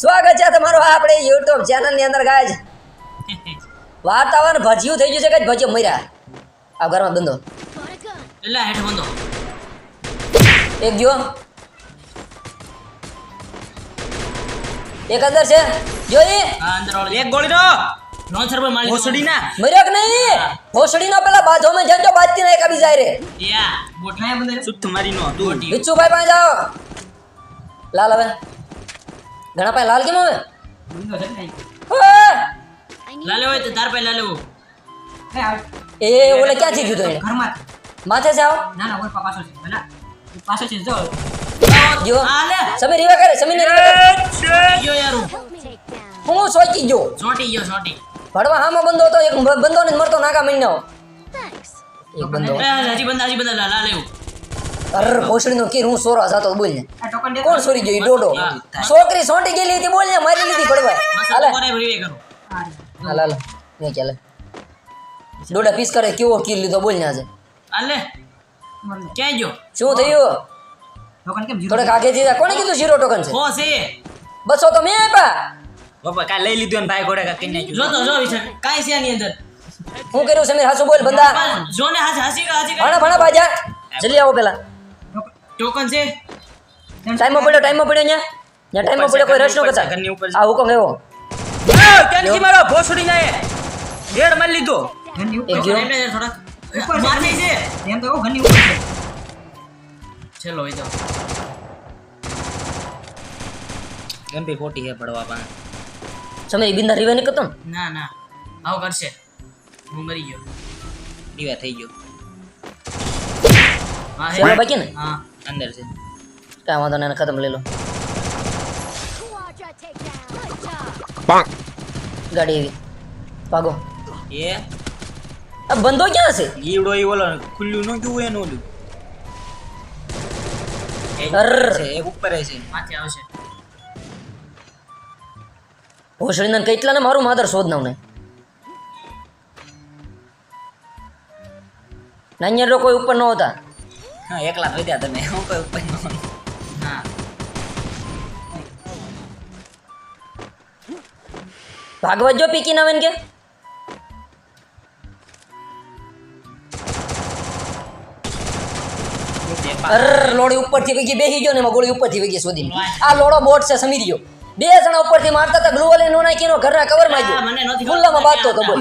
સ્વાગત છે તમારું આપણે યુટ્યુબ ચેનલની અંદર ગાય વાતાવરણ ભજ્યું થઈ ગયું છે કઈ ભજીયો મર્યા. આ ઘરમાં બંધો. એટલે હેઠ બંધો. એક જો એક અંદર છે. જોઈ અંદર એક ગોળી નો લોન્ચર પર મારી ભોસડી ના મર્યો કે નહીં? ભોસડી નો પેલા બાજો બાજુમાં જજો બાજતી ના એકા જાય રે યા બોટલા બંધ સુત મારી નો તું. વિચ્છુભાઈ પાસે જાઓ. લાલ હવે. ઘણા પાસે લાલ કેમ હવે લાલે હોય તો તાર પાસે લાલે. એ ઓલે ક્યાંથી તું એને? માથે છે આવો. જો. હા આલે સમીર રીવા કરે સમીર રીવા જો યાર. હું. સોચી ગયો. ચોંટી ગયો ચોંટી ભણવા હામાં બંધો હતો એક બંધો ને મરતો નાકા મીંડો એક બંધો. હજી બંધ હજી બંધ લા લાલે હું. અર ભોસડીનો કીર હું સોરો જાતો બોલ ને. કોણ સોરી ગયો ડોડો. છોકરી સોંટી ગયેલી હતી બોલ ને મારી લીધી પડવા. હાલે. કોને હાલ હાલ. નહીં ચાલે. ડોડા પીસ કરે કેવો કીર લીધો બોલ ને આજે. હાલે. ક્યાં ગયો? શું થયું? થોડેક આગેથી જા. કોણે કીધું ઝીરો ટોકન છે? હો છે. બસો તો મેં આપ્યા. બાપા કાલ લઈ લીધું ને ભાઈ ઘોડા કાકી નાખ્યું. જો તો જો વિચાર કાઈ છે આની અંદર? હું કર્યું સમીર હાસુ બોલ બંદા જો ને હાસી હાસી કા હાસી કા ભણા ભણા બાજા જલ્દી આવો પેલા. ટોકન છે. ટાઈમમાં પડ્યો ટાઈમમાં પડ્યો ન્યા ન્યા ટાઈમમાં પડ્યો કોઈ રશ નો કરતા ઘરની ઉપર આ હુકમ એવો ક્યાંથી મારો ભોસડી ના એ. ઘેર મારી લીધો. ઘરની ઉપર એમને થોડા માથે છે ચલો એ જાઓ ગંભીર ખોટી હે પડવા પા સમય બિંદા રીવા નહીં કરતો ના ના. આવો કરશે. હું મરી ગયો. રીવા થઈ ગયો. હા હે હે બાકી ને? હા. અંદર છે. કાંઈ વાંધો નહીં એને ખતમ લઈ લો. ગાડી એવી. ભાગો. એ? આ બંધો ક્યાં છે? ઈવડો ઈ ઓલો ખુલ્લું ન જોવું એનું ઓલું. એક ઉપર છે માથે આવશે. ભોસડીના કેટલા ને મારું માદર શોધ નાવ ને નાન્યા કોઈ ઉપર ન હતા. હા એકલા થઈ ગયા તમે. હું કઈ ઉપર ના ભાગવત જો પીકી ના કે? અર લોડી ઉપરથી વગી બેસી ગયો ને એમાં ગોળી ઉપરથી વગી શોધી આ લોડો બોટ છે સમીર ગયો. બે જણા ઉપરથી મારતા હતા ગ્લુવલ નો નાખીનો ઘરના કવરમાં ગયો. નથી ખુલ્લામાં બાંધતો તો બોલ.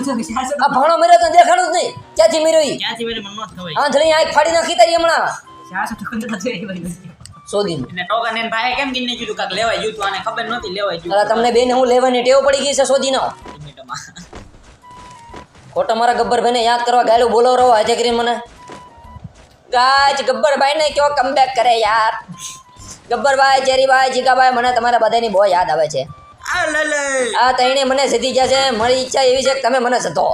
આ ભાણો મર્યો તો દેખાણું જ નહીં. ક્યાંથી મર્યો ઈ? ક્યાંથી મેરે મન ન થવાય આંધળી આંખ ફાડી નાખી તારી હમણાં. શોધીને એટલે ટોકન ને ભાઈ કેમ કીને કીધું કાક લેવાય ગયું તો આને ખબર નહોતી લેવાય અલા તમને બેન હું લેવાની ટેવ પડી ગઈ છે શોધી નાઓ મારા ગબ્બર મારા ગબ્બરભાઈને યાદ કરવા ગાયલું બોલો રહો આજે કરી મને. ગાજ ગબ્બરભાઈ ને કયો કમબેક કરે યાર. ગબ્બરભાઈ ચેરીભાઈ જીગાભાઈ મને તમારા બધાની બહુ યાદ આવે છે. આ તઈને મને સીધી છે મારી ઈચ્છા એવી છે કે તમે મને સધો.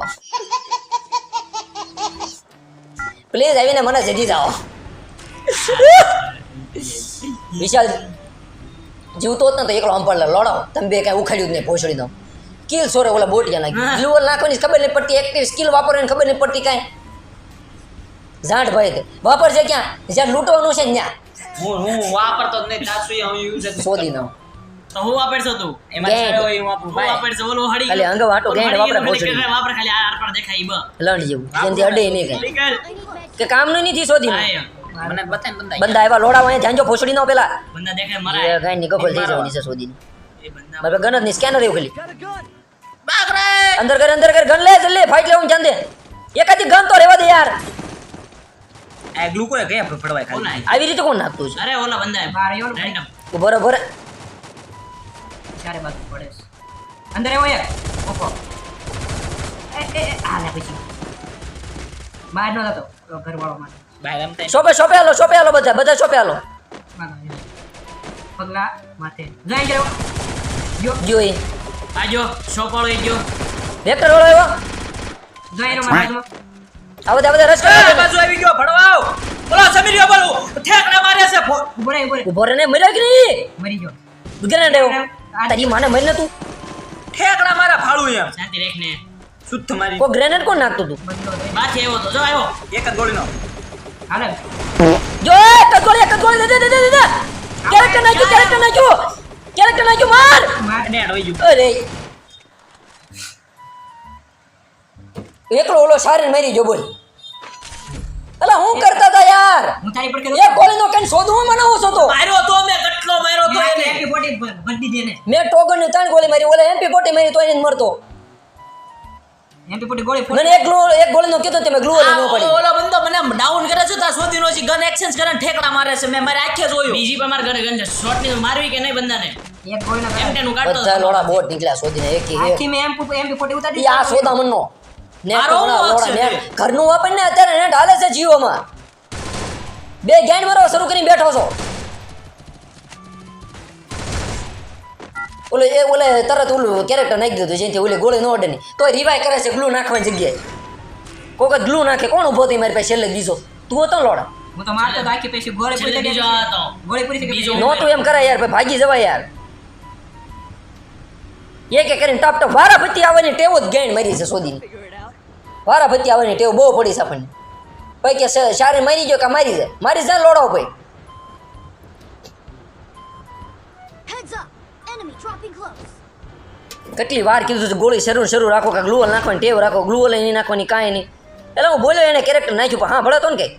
પ્લીઝ આવીને મને સીધી જાઓ. વિશાલ જીવતો હોત ને તો એકલો અંપર લડો. તમે બે કાંઈ ઉખાડ્યું જ નહીં ભોસડી દો. કિલ સોરે ઓલા બોટિયા નાખી ગ્લુઅર નાખવાની ખબર નહીં પડતી એક્ટિવ સ્કિલ વાપરવાની ખબર નહીં પડતી કાંઈ. ઝાડ ભાઈ વાપરશે ક્યાં? જ્યાં લૂંટવાનું છે ત્યાં. હું હું વાપરતો જ નહીં તાસુ હું યુઝ જ શોધી તો હું વાપરશો તું? એમાં. છેડો હોય હું વાપરું. હું વાપરશો ઓલો હડી ખાલી અંગ વાટો ગેંડ વાપરે ગયેલો ભોસડી. ખાલી વાપરે આર પર દેખાય બ લણ જેવું. જેનથી અડે નહીં કઈ. નીકળ કે કામનું નથી શોધી હા. મને બતાય બંદા બંદા એવા લોડા હોય જાંજો ફોસડી નો પેલા. બંદા દેખાય એ મરાય નિકો ખોલ થઈ જાય નીચે શોધી એ બંદા મારે ગન જ નહીં સ્કેનર એવું ખાલી. બાગ રે અંદર કર અંદર કર ગન લે જલ્દી ફાઈટ લેવું જાન દે. એકાદી ગન તો રેવા દે યાર. આ ગ્લુકો એ કયા પડવાય ખાલી? આવી રીતે કોણ નાખતું છે? અરે ઓલા બંદા રેન્ડમ ઊભો રહો, ઊભો રહો. ચારે બાજુ પડે અંદર એવો એક. ઓકો. એ એ એ, પછી. બહાર ન હતો ઘરવાળો માટે ભાઈ રમતા શોપે શોપે હાલો શોપે હાલો બધા બધા શોપે હાલો. પગલા માથે. જાય ગયો જો. જો એ. આજો શોપ વાળો એ ગયો વેક્ટર વાળો આવ્યો? જો એનો મારા બાજુમાં. આ બધા બધા રસ કરો. બાજુ આવી ગયો ભણવાઓ બોલો સમીર યો બોલો. ઠેકડા મારે છે. ઉભરે ઉભરે રહે ઊભો રહે. ઊભો રહે ને મર્યા કે નહીં? મરી ગયો. ગ્રેનેડ આવ્યો તારી માને મરી નતું ઠેકડા મારા ફાળું એમ. શાંતિ રેખ ને શુદ્ધ મારી. કો ગ્રેનેડ કોણ નાખતું તું. બાથી આવ્યો તો જો આવ્યો એક જ ગોળીનો. હાલે. જો એક જ ગોળી એક જ ગોળી. દે દે દે દે દે કેરેક્ટર નાખ્યું કેરેક્ટર નાખ્યું. કેરેક્ટર નાખ્યું. માર. માર. નેટ હોય ગયો. અરે. એકલો ઓલો સારી મારી જો બોલ. અલા હું કરતા હતા યાર? હું તારી પર કે એક ગોળીનો કેન શોધું હું મને હું શોધો માર્યો તો મેં કેટલો માર્યો તો એને. એમપી બોડી બદલી દીધી એને. મેં ટોગન ને ત્રણ ગોળી મારી ઓલે એમપી પોટી મારી તો એને મરતો એમપી બોડી ગોળી મને એક ગ્લો એક ગોળીનો કીધો તમે ગ્લો ન પડી. ઓલો બંદો મને ડાઉન કરે છે તા શોધી નો છે ગન એક્સચેન્જ કરે ઠેકડા મારે છે. મેં મારે આખે જોયું. બીજી પર મારે ગન શોટની મારવી કે નહીં બંદાને? એક ગોળીનો એમટે નું કાઢતો બધા લોડા બોટ નીકળ્યા શોધીને એક એક આખી મેં એમપી એમપી બોડી ઉતારી આ શોધા મનનો તો તે. ઘરનું વાપર ને અત્યારે નેટ હાલે છે જીઓમાં બે ગેન મારો શરૂ કરીને બેઠો છો. ઓલે એ ઓલે તરત ઓલું કેરેક્ટર નાખી દીધું જેથી ઓલે ગોળી ન અડે નહીં તો રિવાય કરે છે ગ્લુ નાખવાની જગ્યાએ. કોક ગ્લુ નાખે. કોણ ઊભો થઈ મારી પાસે છેલ્લે દીધો તું હતો ને લોડા? હું તો મારતો બાકી પછી ગોળી પૂરી થઈ બીજો હતો. ગોળી પૂરી થઈ ગઈ બીજો. પછી નહોતું એમ કરાય યાર ભાઈ ભાગી જવાય યાર. એક એક કરીને ટપ ટપ વારા ફતી આવવાની ટેવો જ ગેણ મારી છે સોદીની. વારા ફતી આવવાની ટેવ બહુ પડી છે આપણને. ભાઈ કે સારે મારી ગયો કે મારી જાય મારી જાય લોડો ભાઈ. કેટલી વાર કીધું છે ગોળી શરૂ શરૂ રાખો કે ગ્લુઅલ નાખવાની ટેવ રાખો ગ્લુઅલ નહીં નાખવાની કાંઈ નહીં. એટલે હું બોલ્યો એને કેરેક્ટર નાખ્યું પણ હા ભળતો ને કઈ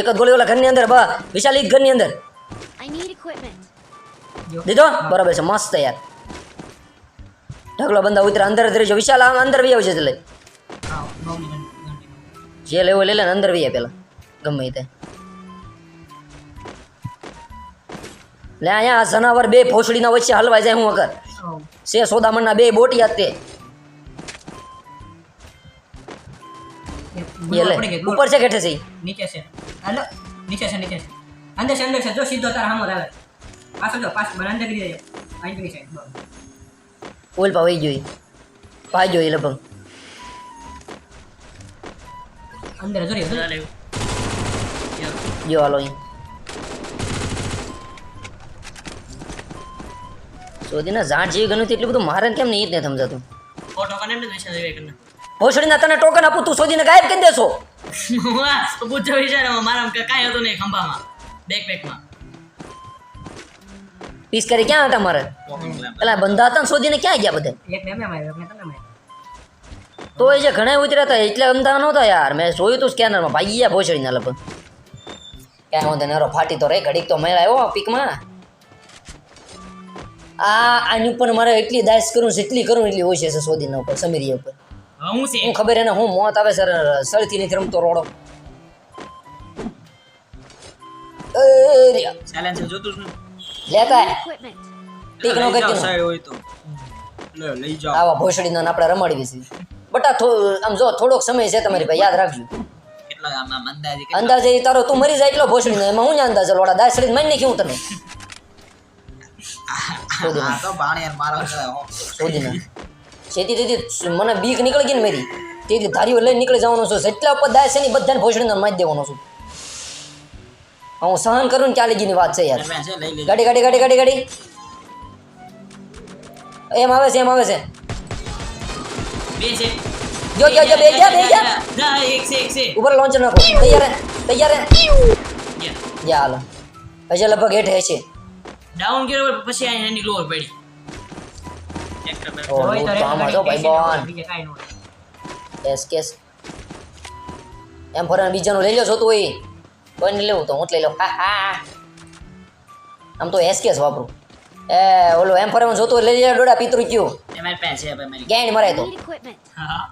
એક જ ગોળી ઓલા ઘરની અંદર બા વિશાલ એક ઘરની અંદર. દીધો? બરાબર છે મસ્ત યાર. ઢગલો બંદા ત્યારે અંદર જ રહેજો વિશાલ આમ અંદર વી આવજે મિનિટ. જે લેવો લઈ લે ને અંદર વી પેલા. ગમે તે લે અહીંયા આ જનાવર બે ફોસડીના વચ્ચે હલવાઈ જાય હું અગર સે સોદામણના બે બોટિયા તે. ઉપર છે કેઠે છે નીચે છે. હાલો નીચે છે નીચે છે. અંદર છે અંદર છે જો સીધો તારા સામે આવે પાછો જો પાછો મને અંદર કરી દેજો. અહીં કરી સાઈડ બસ. ઓલ પા વહી જોઈ પાઈ જોઈ લગભગ અંદર જો રહ્યો, જો. હાલો અહીં શોધીને ઝાડ જેવી ગણું એટલું બધું મારે ને કેમ નહીં નહીં સમજાતું કને ભોસડીના તને ટોકન આપું તું શોધીને ગાયબ કરી દેશો વાહ, તો પૂછો વિચાર મારા કે કાંઈ હતું નહીં ખંભામાં બેકપેકમાં પીસ કરી ક્યાં હતા મારે? પેલા બંધા હતા ને શોધીને ક્યાં ગયા બધા. તો એ જે ઘણા ઉતર્યા હતા એટલે અંધા નહોતા યાર. મેં જોયું તું સ્કેનરમાં ભાગી ગયા ભોસડીના લગભગ ક્યાં વાંધો નેરો ફાટી તો રે ઘડીક તો મેળા આવ્યો પીકમાં. આ આની ઉપર મારે એટલી દાસ કરું જેટલી કરું એટલી હોય છે શોધીના ઉપર સમીરિયા ઉપર. હું છે. હું ખબર એને હું મોત આવે સર સળથી નથી રમતો રોડો. સાયલેન્સર જોતું નહીં. લેતા. ટીક નો કરતી સાઈડ હોય તો. લે લઈ જાઓ. આવા ભોસડીના આપણે રમાડવી છે. બટા આમ જો થોડોક સમય છે તમારી પાસે યાદ રાખજો. અંદાજે તારો તું મરી જાય એટલો ભોસડીનો એમાં હું અંદાજે લોડા દાસડી મારી નાખી હું તને? છેતી તેથી મને બીક નીકળી ગઈ ને મેરી. તેથી ધારીઓ લઈને નીકળી જવાનો છું. જેટલા ઉપર દાય છે ને બધાને ભોસડી મારી દેવાનો છું. હા, સહન કરું ને ચાલી ગઈની વાત છે યાર. ગાડી ગાડી ગાડી ગાડી ગાડી. એમ આવે છે એમ આવે છે. જો જો જો બે જા બે જા જા એક છે એક છે. ઉપર લોન્ચર નાખો. તૈયાર હે તૈયાર હે. યા. હાલો. હજી લગભગ હેઠ હશે ડાઉન કર્યો પછી આ એની પડી. હોય. હોય. એમ ફરવાનું બીજાનું લઈ લો છો તું એ કોઈ લેવું તો હું જ લઈ લઉં. હા હા આમ તો એસકેસ વાપરું. એ ઓલો એમ ફરે જોતો લઈ જાય ડોડા પિતૃ કયું. એમાં મારી છે ભાઈ મારી ગેણ મરાય તો. હા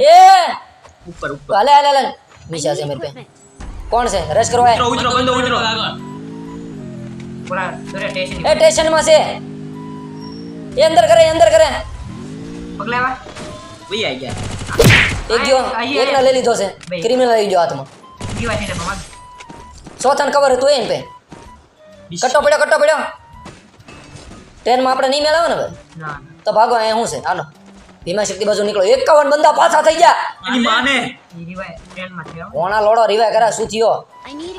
એ! ઉપર ઉપર. હાલે હાલે હાલે. મિશા છે મારી પે કોણ છે? રશ કરવા ઉતરો ઉતરો બંધો ઉતરો. આગળ. ઓલા દોરે સ્ટેશન એ સ્ટેશનમાં છે. એ અંદર કરે એ અંદર કરે. પગલા આવા વઈ આઈ ગયા. એક ગયો. એક ના લઈ લીધો છે. ક્રિમિનલ આવી ગયો હાથમાં. દીવા છે ને ભગવાન. ચોથાને ખબર હતું એને પે કટ્ટો પડ્યો કટ્ટો પડ્યો. ટ્રેનમાં આપણે નહીં મેળવે ને ભાઈ તો ભાગો અહીંયા શું છે? હાલો. ભીમા શક્તિ બાજુ નીકળો. એકાવન બંદા પાછા થઈ ગયા. એની માને. એ દીવા ટ્રેનમાં છે હો. કોણા લોડો રિવાય કરા શું થયો?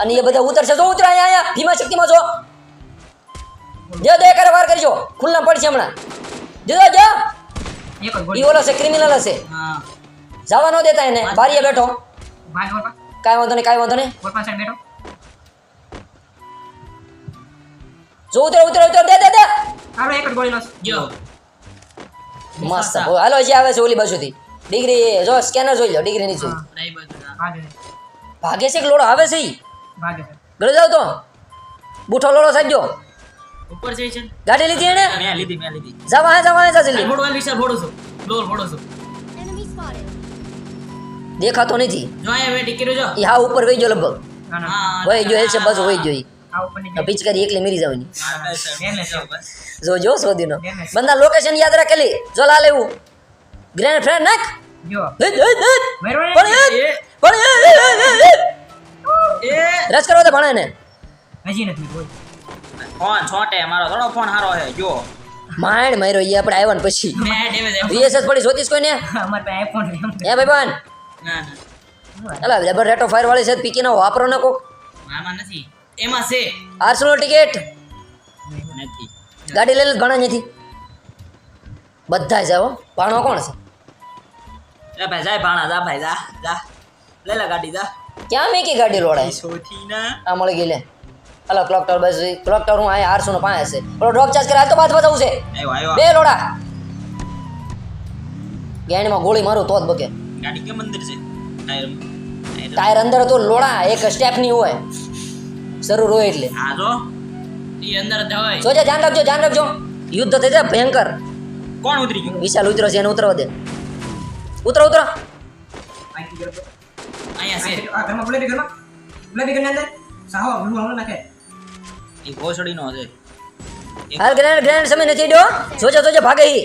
અને એ બધા ઉતરશે. જો ઉતરા અહીંયા અહીંયા. ભીમા શક્તિમાં જો. જે દે કરે વાર કરજો. ખુલ્લા પડશે હમણાં. જો જો ઈ ઓલો છે ક્રિમિનલ હશે. જવા ન દેતા એને. બારીએ બેઠો. કાંઈ વાંધો નહીં કાંઈ વાંધો નહીં. બેઠો. જો ઉતર ઉતર ઉતર દે દે દે. હાલો એક જ ગોળીનો જો મસ્ત હાલો જે આવે છે ઓલી બાજુથી. ડિગ્રી જો સ્કેનર જોઈ લો ડિગ્રી ની જોઈ હા. નહીં બધું ભાગે છે. કે લોડો આવે છે ઈ? ભાગે છે. ગળે જાવ તો. બૂઠો લોડો સાજો ઉપર જઈ છે ગાડી લીધી એને? મેં લીધી મેં લીધી. જવા હે જવા હે જા જલ્દી ફોડવા વિશાલ ફોડો છો. ડોર ફોડો છો. દેખાતો નથી. જો અહીંયા વેટી કર્યું જો. ઈ હા ઉપર વહી ગયો લગભગ. ના હા વઈ ગયો એલ છે બસ વહી ગયો ઈ. પિચકારી એકલી મીરી જવાની. બેન જો જો સોદીનો. બંદા લોકેશન યાદ રાખેલી? જો લા લેવું ગ્રેન્ડ ફ્રેન્ડ નાખ. રસ કરવા તો ભણે ને. હજી નથી કોઈ ફોન છોટે મારો થોડો ફોન હારો છે જો. માણ માર્યો ઈ આપણે આવ્યા ને પછી. વીએસએસ પડી જોતીસ કોઈને? અમાર પાસે આઈફોન છે એમ. એ ભાઈ બન ના. ના અલા જબર રેટો ફાયર વાળી છે પીકી ના વાપરો ને કોક. મામા નથી. એમાં છે. આર્સેનલ ટિકિટ નથી. ગાડી લઈ ઘણા નથી બધા જાવ ભાણો કોણ છે? એ ભાઈ જાય ભાણા જા ભાઈ જા જા. લે લે ગાડી જા. ક્યાં મેકી ગાડી લોડાય સોથી ના. આ મળી ગઈ લે. અલા ક્લોક ટાવર બસ ક્લોક ટાવર હું આ આરસો નો પાસે છે. ડ્રોપ ચાર્જ કરે હાલ તો બાદ બતાવું છે બે લોડા ગેણીમાં ગોળી મારું તો જ બકે. ગાડી કેમ અંદર છે? ટાયર. ટાયર અંદર તો લોડા એક સ્ટેપની હોય. શરૂ હોય એટલે. હા જો. ઈ અંદર જવાય જોજે ધ્યાન રાખજો ધ્યાન રાખજો. યુદ્ધ થઈ જાય ભયંકર. કોણ ઉતરી ગયું? વિશાલ ઉતરો છે એને ઉતરવા દે. ઉતરો ઉતરો. અહીંયા છે. આ ઘરમાં બી ઘરમાં? બી ઘરની અંદર? સાહો બ્લુ હમણાં નાખે. ઈ ઘોસડી નો છે હાલ ગ્રેનેડ ગ્રેનેડ સમય નથી ડ્યો જોજો જોજો ભાગે ઈ.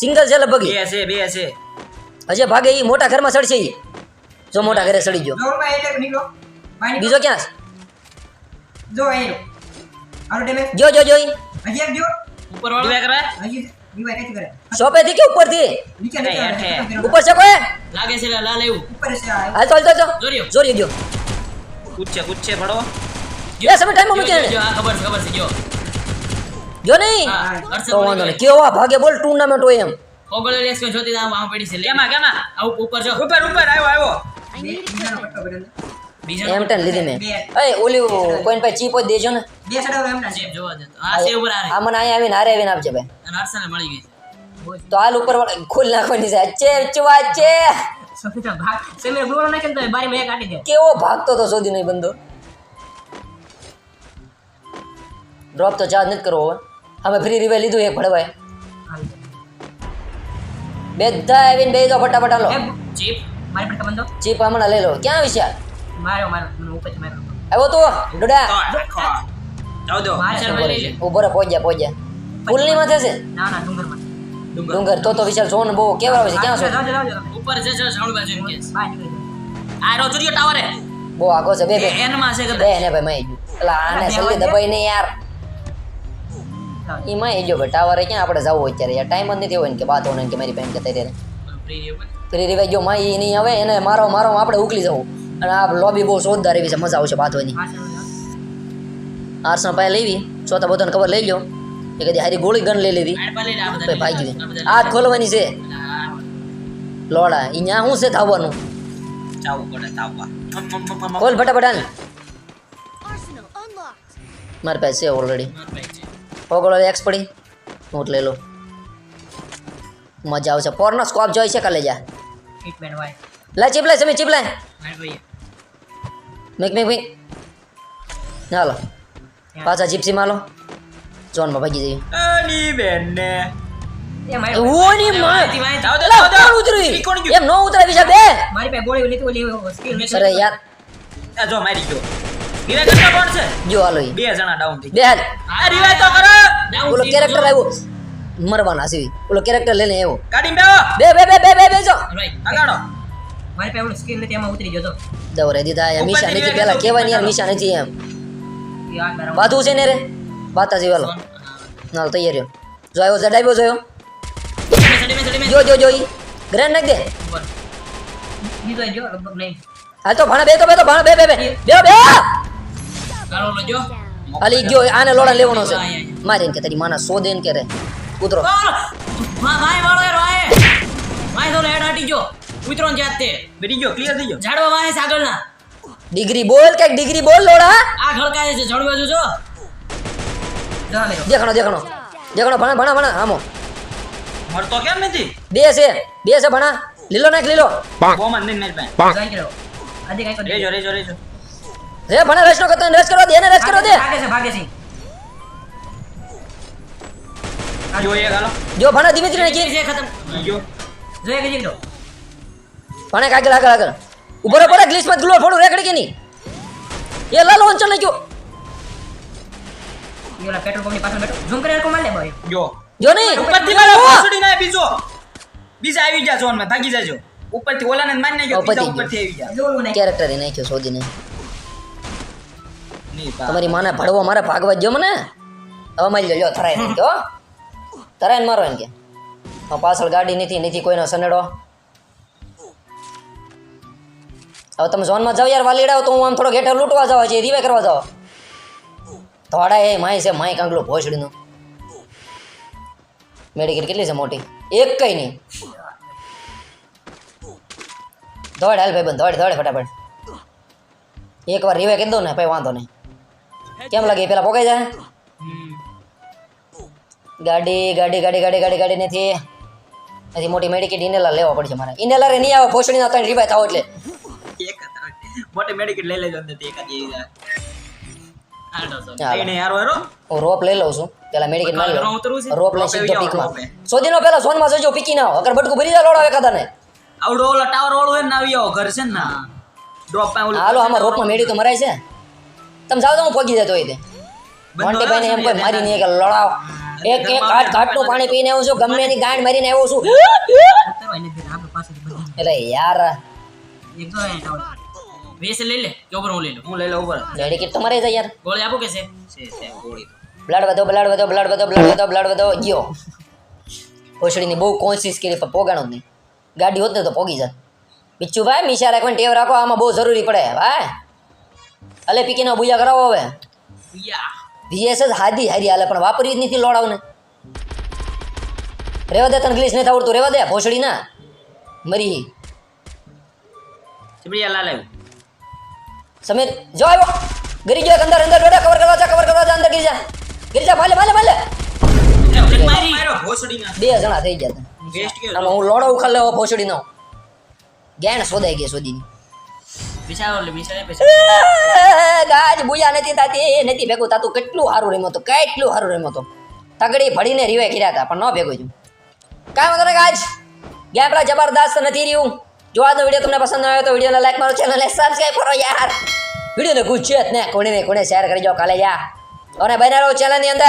સિંગલ છે લગભગ બે છે બે છે. હજી ભાગે ઈ મોટા ઘરમાં સડશે ઈ. જો મોટા ઘરે સડી ગયો. બીજો ક્યાં છે? જો એનો આરો ડેમેજ જો જો જોઈ. હજી એક જો. ઉપર વાળો. દીવા કરે હજી દીવાય કઈથી કરે. શોપેથી કે ઉપરથી? નીચે નીચે ઉપર છે કોઈ? લાગે છે લાલ એવું. ઉપર છે હાલ ચાલ ચાલ જોરિયો જોરિયો જો કૂદશે કૂદશે ભડો એ સમય ટાઈમ મૂકી જો, આ ખબર છે ખબર છે જો. જો નહીં? તો વાંધો નહીં. કેવા ભાગે બોલ ટુર્નામેન્ટ હોય એમ. ઓગળે રેસ કોઈ જોતી આમ આમ પડી છે. લે કેમાં? આવું આ ઉપર જો. ઉપર ઉપર આવ્યો આવ્યો. I need બીજાનો equipment. પટ્ટો કર્યો અંદર. બીજા એમ ટેન લીધી મેં. એ ઓલી કોઈન પાસે ચીપ જ દેજો ને. બે સડો એમ છે જોવા જતો આ છે ઉપર આ મને અહીંયા આવીને આરે આવીને આપજે ભાઈ. અને હર્ષને મળી ગઈ છે. તો હાલ ઉપર વાળા ખોલ નાખવાની છે. અચ્છે ચુવા છે દે. કેવો ભાગતો તો શોધી નહીં બંધો. ડ્રોપ તો ચાર્જ નથી કરવો હવે અમે ફ્રી રિવે લીધું એક ભળવાય બધા આવીને બે દો ફટાફટ હાલો. ચીપ. મારી પડતા બંધો. ચીપ હમણાં લઈ લો. ક્યાં વિશાલ માર્યો માર્યો મને ઉપર માર્યો આવ્યો તું ડોડા. જાવ દો મારે ભાઈ લઈ લે ઊભો રે પહોંચ્યા પહોંચ્યા. ફૂલની માથે છે? ના ના ડુંગરમાં. ડુંગર. ડુંગર તો તો વિશાલ સોન બહુ કેવા આવે છે ક્યાં છો? ઉપર છે જો સાઉન્ડ બાજુ એમ કે. છે. આ રો જોજો ટાવરે. બહુ આગો છે બે બે. એ એનમાં છે બે ને ભાઈ માઈ ગયું. એટલે આને સલ્લી દબાઈ ને યાર. માઈ ગયો ભાઈ ટાવરે ક્યાં આપણે જવું અત્યારે? યાર ટાઈમ જ નથી હોય ને કે વાત હોય ને કે મારી બેન કે ત્યારે. ફ્રી રિવાઈ ગયો માઈ ઈ નહીં આવે એને મારો મારો આપણે ઉકલી જવું. અને આ લોબી બહુ જોરદાર એવી છે મજા આવશે બાંધવાની. આર્સના પાસે લેવી ચોથા બધાને ખબર લઈ લો એ કદી હારી ગોળી ગન લઈ લેવી. ભાગી લઈ આ ગઈ આ ખોલવાની છે. લોડા અહીંયા શું છે થાવવાનું. ખોલ ફટાફટ મારી પાસે છે ઓલરેડી ઓગળો એક્સ પડી. હું લઈ લો મજા આવશે. પોર્નો સ્કોપ જોઈ છે કાલે જા. ટ્રીટમેન્ટ વાય લા ચીપ લાય સમી ચીપ ભાઈ મેક મેક મેક હાલો પાછા જીપ્સી માલો જોનમાં ભાગી જઈએ આની બેન ને ઓની માં કોણ ઉતરી એમ મારી પાસે ગોળી લીધી ઓલી સ્કિલ અરે યાર આ જો મારી ગયો હીરા કરતા કોણ છે જો હાલો બે જણા ડાઉન થઈ બે હાલ આ રિવાય તો કરો ઓલો કેરેક્ટર આવ્યો મરવાના છે ઓલો કેરેક્ટર લઈને આવ્યો બે બે બે બે બે બે જો આગળ મારી પાસે ઓલી સ્કિલ નથી એમાં ઉતરી ગયો તો. દવરે દીધા યાર નિશા નથી પેલા તો કેવાય ને યાર મીશા નથી એમ. બાથું છે ને રે? બાતાજી વાલો. હા. નાલ તૈયાર રહ્યો. જો આવ્યો જડાવ્યો જોયો. જો જો જોઈ ગ્રેન નાખ દે. ઉપર. જો લગભગ નહીં. હાલ તો ભાણા બે તો બે તો ભાણા બે બે બે. બે બે. જો. હાલી ગયો આને લોડા લેવાનો છે. મારીને કે તારી માના સો દેન કે રે. કૂતરો વાહ, વાળો યાર, ભાઈ. ભાઈ તો હેડ હટી ગયો. ઉતરો ને જ્યાં તે. બેરી ગયો ક્લિયર થઈ ગયો. ઝાડવા વાહે સાગળના ડિગ્રી બોલ કે ડિગ્રી બોલ લોડા? આ ખળકાય છે ઝાડવા જો જો. જો અમે દેખાણો દેખાણો. દેખાણો ભણા ભણા ભણા આમો. મળતો કેમ નથી? બે છે બે છે ભણા. લીલો નાખ લીલો. બોમ જ નહીં મારી પાસે જોઈ કરો આજે કઈ કરે રેજો રેજો રેજો. રે ભણા રસ નો કરતો રસ કરવા દે એને રસ કરો દે. ભાગે છે ભાગે છે. જો એ ગાલો જો ભણા ધીમે ધીમે કે છે ખતમ. જો. જો એક જીગડો ભણે આગળ આગળ આગળ. ઊભો પડે ગ્લીસમાં ગ્લો ફોડું રેકડી કે નહીં? એ લાલો અંચલ લઈ ગયો યોલા પેટ્રોલ પંપની પાછળ બેઠો. ઝૂમ કરીને કો માર લે ભાઈ. જો. જો નહીં. ઉપરથી મારો ભોસડી ના બીજો. બીજા આવી ગયા ઝોનમાં ભાગી જાજો. ઉપરથી ઓલાને મારી નાખ્યો બીજા ગયો. ઉપરથી આવી ગયા. કેરેક્ટર એ નાખ્યો શોધીને ને તમારી માને ભડવો મારે ભાગવા જ મને? હવે મારી લ્યો થરાય હો. થરાય મારો એમ કે. પાછળ ગાડી નથી નથી કોઈનો સનેડો. હવે તમે ઝોનમાં જાવ યાર વાલીડાવ તો હું આમ થોડો ઘેઠે લૂંટવા જાવ છે રીવે કરવા જાવ થોડા એ માય છે, માય કાંગલું ભોસડીનું. મેડિકેટ કેટલી છે મોટી? એક કઈ નહીં. દોડ હાલ ભાઈ બંધ દોડ દોડ ફટાફટ. એક વાર રીવે કહી દઉં ને, ભાઈ વાંધો નહીં. કેમ લાગે પેલા પોકાઈ જાય? ગાડી ગાડી ગાડી ગાડી ગાડી ગાડી નથી. નથી મોટી મેડિકેટ ઇનેલા લેવા પડશે મારે. ઇનેલર નહીં આવે, ભોસડીના ત્રણ રીવાય થાવ એટલે. મોટી મેડિકેટ લઈ લેજો અંદરથી એકાદ જ એવી જાય. હાલો તો. ચાલો. એને હારો હારો હું. રોપ લઈ લઉં છું. પેલા મેડિકેટ મારી લઉં રોપ લઈ સીધો પીકમાં. પેલા સોનમાં જોજો પીકી ના અગર બટકું ભરી જાય લોડાવે કદાને આવડો ઓલો ટાવર વાળું હોય ને આવી ઘર છે ના ડ્રોપમાં ઓલું હાલો આમાં રોપમાં મેળી તો મરાય છે. તમે તો હું પગી જતો હોય તે. બંધો મોન્ટીભાઈને એમ કોઈ મારી ને નહીં કે લડાવ. એક પાણી પીને આવું છું. ગમે ગાંઠ મારીને આવ્યો છું. એટલે યાર. એક વેસ લઈ લે કે ઉપર હું લઈ લઉં હું લઈ લઉં ઉપર લેડી તો તમારે જાય યાર. ગોળી આપો કે છે? છે છે ગોળી બ્લડ વધો બ્લડ વધો બ્લડ વધો બ્લડ વધો બ્લડ વધો. ગયો. ભોસડીની બહુ કોશિશ કરી પણ પોગાણો જ નહીં. ગાડી હોત ને તો પોગી જાત. બિચ્છુ ભાઈ મિશા રાખવાની ટેવ રાખો આમાં બહુ જરૂરી પડે. ભાઈ અલે પીકીનો બુયા કરાવો હવે. વીએસ જ હાદી હારી હાલે પણ વાપરવી જ નથી લોડાવને. રેવા દે તને ગ્લીસ નથી આવડતું રેવા દે ભોસડી ના મરી. ચીપડીયા લાલ આવ્યું. સમીર જો આવ્યો? ગરી ગયો અંદર અંદર ડોડા કવર કરવા જા કવર કરવા જા અંદર ગરી જા. ગરી જા માલે માલે માલે મારી. માર્યો ભોસડીના. બે જણા થઈ ગયા તા. વેસ્ટ ગયો આમાં હું લોડો ઉખાડ લેવો ભોસડીનો. ગેણ શોધાઈ ગયા શોધી ગાજ બુયા નથી થતી નથી ભેગું થતું. કેટલું સારું રમ્યો તો કેટલું સારું રમ્યો તો. તગડી ભળીને રીવે કર્યા હતા પણ ન ભેગું છું કાંઈ વાંધો નહીં ગાજ. ગેમ પેલા જબરદસ્ત નથી રહ્યું. જો આજનો વીડિયો તમને પસંદ આવ્યો તો વિડીયોને લાઈક મારો ચેનલને સબસ્ક્રાઈબ કરો યાર. વિડીયોને ગુજ્જત ને કોને ને. કોને શેર કરી જાઓ કાલે જા અને રહો ચેનલની અંદર.